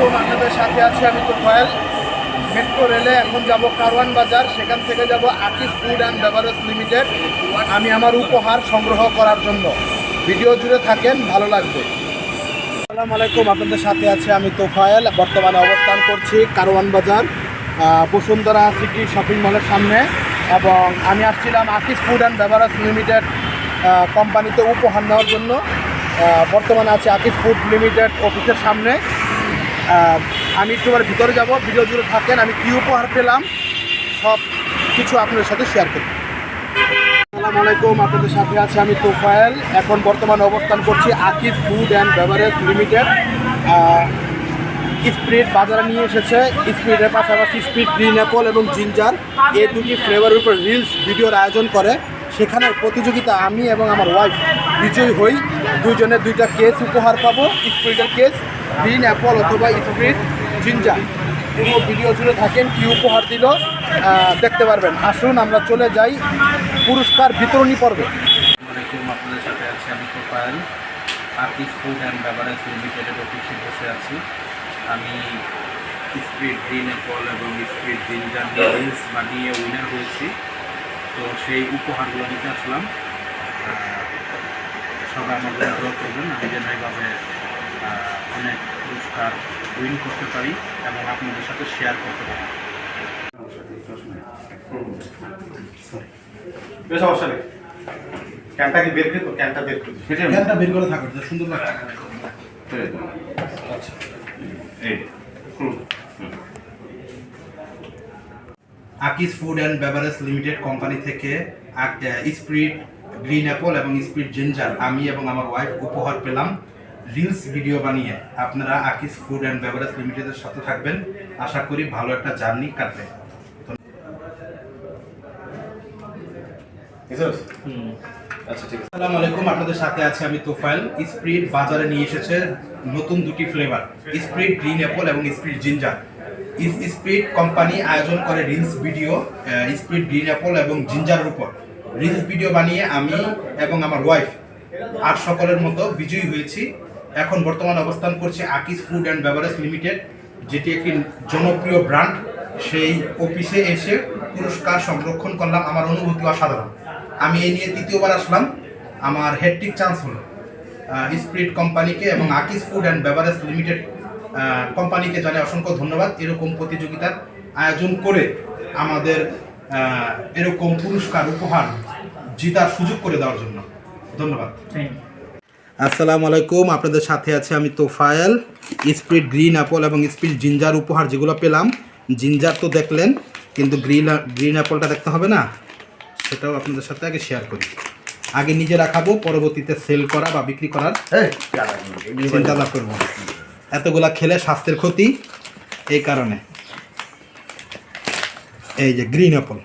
আলাইকুম আপনাদের সাথে আছি আমি তো ফয়েল মেট্রো রেলে এখন যাব কারওয়ান বাজার। সেখান থেকে যাব আকিস ফুড অ্যান্ড বেভারেজ লিমিটেড। আমি আমার উপহার সংগ্রহ করার জন্য। ভিডিও জুড়ে থাকেন, ভালো লাগবে। আসসালামু আলাইকুম, আপনাদের সাথে আছে আমি তোফায়েল বর্তমানে অবস্থান করছি কারওয়ান বাজার বসুন্ধরা সিটি শপিং মলের সামনে। এবং আমি আসছিলাম আকিস ফুড অ্যান্ড বেভারেজ লিমিটেড কোম্পানিতে উপহার নেওয়ার জন্য। বর্তমানে আছে আকিস ফুড লিমিটেড অফিসের সামনে। আমি একটু ভিতরে যাব, ভিডিও জুড়ে থাকেন, আমি কী উপহার পেলাম, সব কিছু আপনাদের সাথে শেয়ার করি আসসালামু আলাইকুম, আপনাদের সাথে আছে আমি তোফায়েল। এখন বর্তমানে অবস্থান করছি Akij food and beverage limited. Sprite বাজারে নিয়ে এসেছে। স্প্রিটের পাশাপাশি স্প্রিট গ্রিন অ্যাপল এবং জিঞ্জার, এই দুটি ফ্লেভারের উপর রিলস ভিডিওর আয়োজন করে। সেখানে প্রতিযোগিতা আমি এবং আমার ওয়াইফ বিজয়ী হই। দুজনে দুইটা কেস উপহার পাবো স্প্রিটের কেস গ্রিন অ্যাপল অথবা স্প্রিট জিঞ্জার পুরো ভিডিও জুড়ে থাকেন, কী উপহার দিল দেখতে পারবেন। আসুন, আমরা চলে যাই পুরস্কার বিতরণী পর্বে। সাথে আছি আমি ফুড অ্যান্ড বেভারেজ লিমিটেডের অফিসে বসে আছি। আমি স্পিড গ্রিন অ্যাপল এবং স্পিড জিঞ্জার রিলস বানিয়ে উইনার হয়েছি। তো সেই উপহারগুলো নিতে আসলাম। সবাই আমার জন্য দোয়া করবেন আমি যেন এইভাবে অনেক পুরস্কার উইন করতে পারি এবং আপনাদের সাথে শেয়ার করতে পারি। বেশ সমস্যা নেই। ক্যানটা কি বের করে ক্যানটা বের করে সেটা ক্যানটা বের করে থাকুন সুন্দর লাগছে। আচ্ছা। এই। হুম। Akij food and beverage limited company থেকে স্প্রিট গ্রিন অ্যাপল এবং স্পিড জিঞ্জার আমি এবং আমার ওয়াইফ উপহার পেলাম। রিলস ভিডিও বানিয়ে। আপনারা আকিস ফুড অ্যান্ড বেভারেজ লিমিটেডের সাথে থাকবেন। আশা করি ভালো একটা জার্নি কাটবে। আচ্ছা আসসালামু আলাইকুম আপনাদের সাথে আছে আমি তোফাইল স্প্রিট বাজারে নিয়ে এসেছে নতুন দুটি ফ্লেভার স্প্রিট গ্রিন অ্যাপল এবং স্প্রিট জিঞ্জার স্প্রিট কোম্পানি আয়োজন করে reels video Sprite green apple এবং জিঞ্জারের উপর। রিলস ভিডিও বানিয়ে আমি এবং আমার ওয়াইফ আর সকলের মতো বিজয়ী হয়েছি। এখন বর্তমান অবস্থান করছে আকিস ফুড অ্যান্ড বেভারেজ লিমিটেড যেটি একটি জনপ্রিয় ব্র্যান্ড সেই অফিসে এসে পুরস্কার সংরক্ষণ করলাম আমার অনুভূতি অসাধারণ। আমি এই নিয়ে তৃতীয়বার আসলাম। আমার হেডটিক চান্স হলো। স্প্রিট কোম্পানিকে এবং আকিস ফুড অ্যান্ড বেভারেজ লিমিটেড কোম্পানিকে জানাই অসংখ্য ধন্যবাদ। এরকম প্রতিযোগিতার আয়োজন করে আমাদের এরকম পুরস্কার উপহার জিতার সুযোগ করে দেওয়ার জন্য। ধন্যবাদ। আসসালামু আলাইকুম আপনাদের সাথে আছে আমি তোফায়েল। স্প্রিট গ্রিন অ্যাপল এবং স্প্রিট জিঞ্জার উপহার যেগুলো পেলাম জিঞ্জার তো দেখলেন কিন্তু গ্রিন গ্রিন অ্যাপলটা দেখতে হবে না? সেটাও আপনাদের সাথে আগে শেয়ার করি। আগে নিজে রাখাবো পরবর্তীতে সেল করা বা বিক্রি করার চিন্তা না করব। এতগুলা খেলে স্বাস্থ্যের ক্ষতি এই কারণে। এই যে গ্রিন অ্যাপল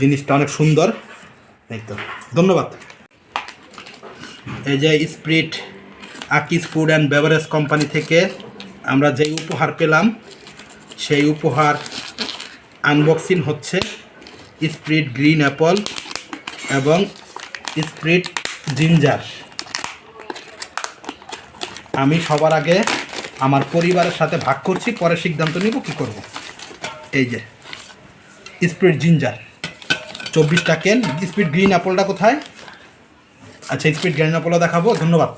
জিনিসটা অনেক সুন্দর, এই তো, ধন্যবাদ। এই যে স্প্রিট আকিস ফুড অ্যান্ড বেভারেজ কোম্পানি থেকে আমরা যেই উপহার পেলাম, সেই উপহার আনবক্সিং হচ্ছে স্প্রিট গ্রিন অ্যাপল এবং স্প্রিট জিঞ্জার আমি সবার আগে আমার পরিবারের সাথে ভাগ করছি, পরে সিদ্ধান্ত নিব কী করব। এই যে। স্প্রিট জিঞ্জার চব্বিশটা কেন? স্পিড গ্রিন অ্যাপলটা কোথায়? আচ্ছা স্পিড গ্রিন অ্যাপলটা দেখাবো ধন্যবাদ।